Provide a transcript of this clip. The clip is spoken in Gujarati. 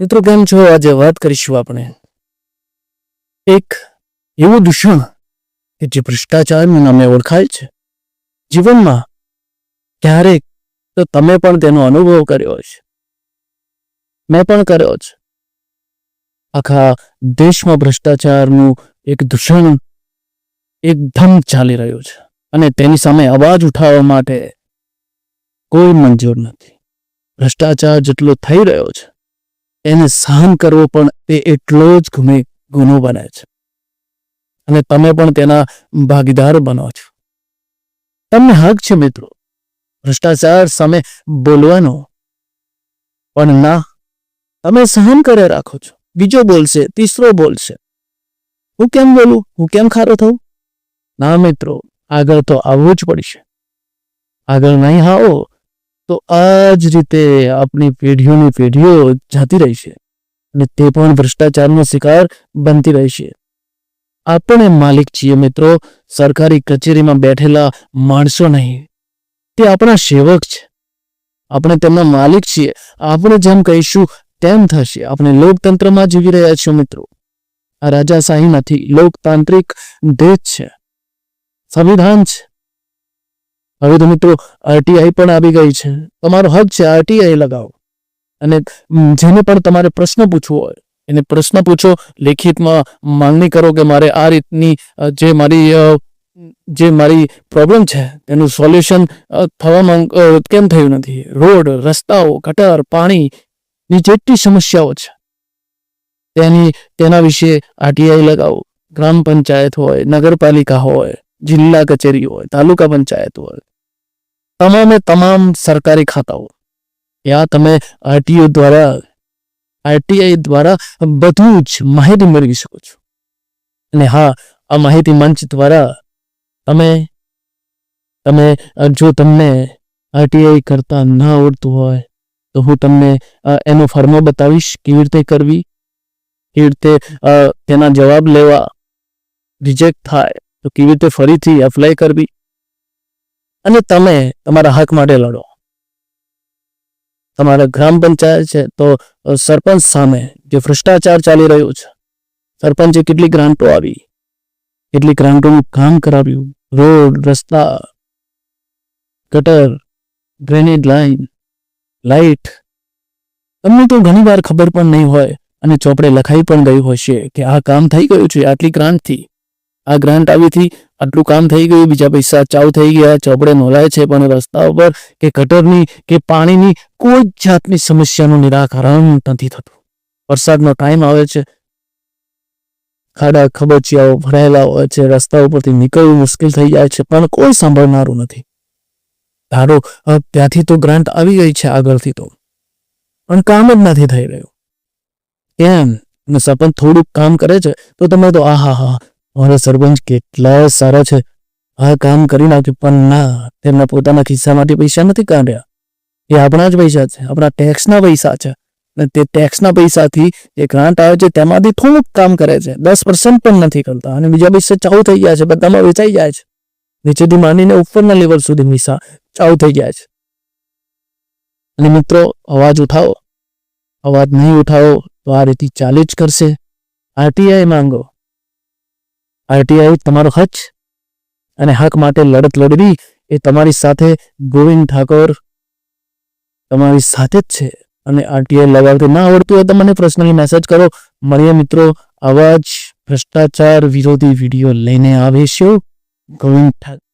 મિત્રો, કેમ છો? આજે વાત કરીશું આપણે એક એવું દૂષણ કે જે ભ્રષ્ટાચારના નામે ઓળખાય છે. જીવનમાં ક્યારેક તો તમે પણ તેનો અનુભવ કર્યો છે મેં પણ કર્યો છે. આખા દેશમાં ભ્રષ્ટાચારનું એક દૂષણ એકદમ ચાલી રહ્યું છે અને તેની સામે અવાજ ઉઠાવવા માટે કોઈ મંજૂર નથી. ભ્રષ્ટાચાર જેટલો થઈ રહ્યો છે એને સહન કરવો પણ તે એટલો જ ગુમે ગુનો બને છે. અને તમે પણ તેના ભાગીદાર બનો છો. તમને હક છે મિત્રો. ભ્રષ્ટાચાર સામે બોલવાનો. પણ ના, તમે સહન કરે રાખો છો. બીજો બોલશે, તીસરો બોલશે. હું કેમ બોલું? હું કેમ ખારો થઉં? ના મિત્રો, આગળ તો આવવું જ પડશે. આગળ નહીં આવો. તો આ જ રીતે આપણી પેઢીઓની પેઢીઓ જતી રહેશે અને તે પણ ભ્રષ્ટાચારનો શિકાર બનતી રહેશે આપણે માલિક છીએ મિત્રો, સરકારી કચેરીમાં બેઠેલા માણસો નહીં. તે આપણા સેવક છે. આપણે તેમના માલિક છીએ. આપણે જેમ કહીશું તેમ થશે. આપણે લોકતંત્રમાં જીવી રહ્યા છીએ મિત્રો. આ રાજાશાહી નથી. લોકતાંત્રિક દેશ છે. સંવિધાન છે. હવે તો મિત્રો આરટીઆઈ પણ આવી ગઈ છે. તમારો હક છે આરટીઆઈ લગાવો. અને જેને પણ તમારે પ્રશ્ન પૂછવો હોય, એને પ્રશ્ન પૂછો, લેખિતમાં માંગણી કરો કે મારે આ રીતની જે મારી જે મારી પ્રોબ્લેમ છે, તેનું સોલ્યુશન થવા માંગ કેમ થયું નથી? રોડ, રસ્તાઓ, ગટર પાણીની જેટલી સમસ્યાઓ છે, તેની, તેના વિશે આરટીઆઈ લગાવો. ગ્રામ પંચાયત હોય, નગરપાલિકા હોય, જિલ્લા કચેરી હોય, તાલુકા પંચાયત હોય તમામે તમામ સરકારી ખાતાઓ ત્યાં તમે આરટીઓ દ્વારા, આરટીઆઈ દ્વારા બધું જ માહિતી મેળવી શકો છો. અને હા, આ માહિતી મંચ દ્વારા તમે તમે જો તમને આરટીઆઈ કરતા ન આવડતું હોય, તો હું તમને એનો ફર્મો બતાવીશ કેવી રીતે કરવી, કેવી રીતે તેના જવાબ લેવા, રિજેક્ટ થાય, તો કેવી રીતે ફરીથી એપ્લાય કરવી. અને તમે તમારા હક માટે લડો. તમારા ગ્રામ પંચાયત છે તો સરપંચ સામે જે ભ્રષ્ટાચાર ચાલી રહ્યો છે, સરપંચે કેટલી ગ્રાન્ટો આવી કેટલી ગ્રાન્ટોનું કામ કરાવ્યું, રોડ, રસ્તા, ગટર ડ્રેનેજ લાઈન, લાઈટ, તમને તો ઘણી વાર ખબર પણ નહીં હોય અને ચોપડે લખાઈ પણ ગયું હશે કે આ કામ થઈ ગયું છે, આટલી ગ્રાન્ટથી આ ગ્રાન્ટ આવીથી આટલું કામ થઈ ગયું, બીજા પૈસા ચાવ થઈ ગયા, ચોપડે નોલાય છે, પણ રસ્તા ઉપર કે ગટરની કે પાણીની કોઈ જ જાતની સમસ્યાનું નિરાકરણ નથી થતું. વરસાદનો ટાઈમ આવે છે, ખાડા ખબચિયાઓ ભરાયેલા હોય છે, રસ્તા ઉપરથી નીકળવું મુશ્કેલ થઈ જાય છે, પણ કોઈ સાંભળનારું નથી. ધારો ત્યાંથી તો ગ્રાન્ટ આવી ગઈ છે આગળથી તો, પણ કામ જ નથી થઈ રહ્યું. કેમ અને સરપંચ થોડુંક કામ કરે છે, તો તમે તો આહા હા અમારા સરપંચ કેટલા સારા છે. આ કામ કરી નાખ્યું, પણ ના, તેમના પોતાના ખિસ્સામાંથી પૈસા નથી કાઢ્યા. એ આપણા જ પૈસા છે, આપણા ટેક્સના પૈસા છે. અને તે ટેક્સના પૈસાથી જે ગ્રાન્ટ આવે છે, તેમાંથી થોડુંક કામ કરે છે. દસ પર્સન્ટ પણ નથી કરતા. અને બીજા પૈસા ચાઉ થઈ ગયા છે, બધામાં વેચાઈ જાય છે. નીચેથી માંડીને ઉપરના લેવલ સુધી પૈસા ચાઉ થઈ ગયા છે. અને મિત્રો, અવાજ ઉઠાવો. અવાજ નહીં ઉઠાવો, તો આ રીતે ચાલી જ કરશે. આરટીઆઈ માંગો. આરટીઆઈ તમારો હક અને હક માટે લડત લડવી એ તમારી સાથે ગોવિંદ ઠાકોર તમારી સાથે જ છે. અને આરટીઆઈ લગાવતું ના આવડતું હોય તો મને પર્સનલી મેસેજ કરો. મળીએ મિત્રો, આવા જ ભ્રષ્ટાચાર વિરોધી વીડિયો લઈને આવીશું. ગોવિંદ ઠાકોર